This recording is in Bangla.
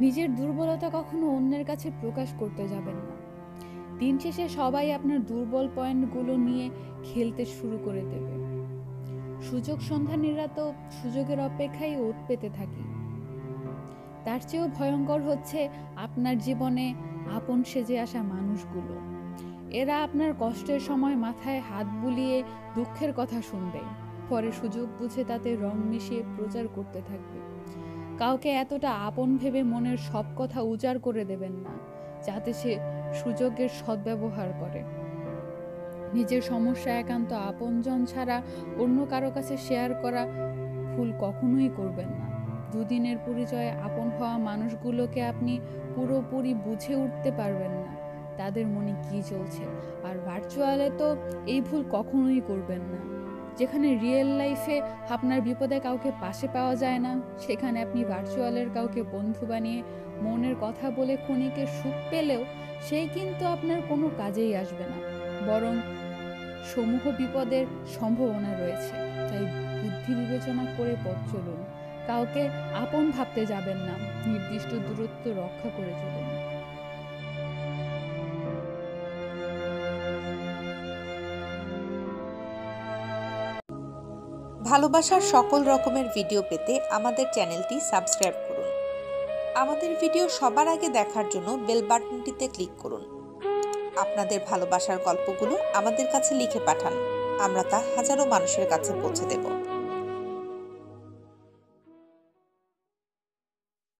নিজের দুর্বলতা কখনো অন্যের কাছে প্রকাশ করতে যাবেন না। দিন শেষে সবাই আপনার দুর্বল পয়েন্টগুলো নিয়ে খেলতে শুরু করে দেবে। সুযোগ সন্ধানীরা তো সুযোগের অপেক্ষায় ওত পেতে থাকি। তার চেয়েও ভয়ঙ্কর হচ্ছে আপনার জীবনে আপন সেজে আসা মানুষগুলো। এরা আপনার কষ্টের সময় মাথায় হাত বুলিয়ে দুঃখের কথা শুনবে। পরে সুযোগ বুঝে তাতে রং মিশিয়ে প্রচার করতে থাকবে। কাউকে এতটা আপন ভেবে মনের সব কথা উজাড় করে দেবেন না, যাতে সে সুযোগের সদ্ব্যবহার করে। নিজের সমস্যা একান্ত আপনজন ছাড়া অন্য কারও কাছে শেয়ার করা ভুল কখনোই করবেন না। দুদিনের পরিচয়ে আপন হওয়া মানুষগুলোকে আপনি পুরোপুরি বুঝে উঠতে পারবেন না, তাদের মনে কি চলছে? আর ভার্চুয়ালে তো এই ভুল কখনোই করবেন না। যেখানে রিয়েল লাইফে আপনার বিপদে কাউকে পাশে পাওয়া যায় না, সেখানে আপনি ভার্চুয়ালের কাউকে বন্ধু বানিয়ে মনের কথা বলে ক্ষণিকের সুখ পেলেও সেই কিন্তু আপনার কোনো কাজেই আসবে না। বরং সমূহ বিপদের সম্ভাবনা রয়েছে। তাই বুদ্ধি বিবেচনা করে পথ চলুন। কাউকে আপন ভাবতে যাবেন না। নির্দিষ্ট দূরত্ব রক্ষা করে চলুন। ভালোবাসার সকল রকমের ভিডিও পেতে আমাদের চ্যানেলটি সাবস্ক্রাইব করুন। আমাদের ভিডিও সবার আগে দেখার জন্য বেল বাটনটিতে ক্লিক করুন। আপনাদের ভালোবাসার গল্পগুলো আমাদের কাছে লিখে পাঠান। আমরা তা হাজারো মানুষের কাছে পৌঁছে দেব।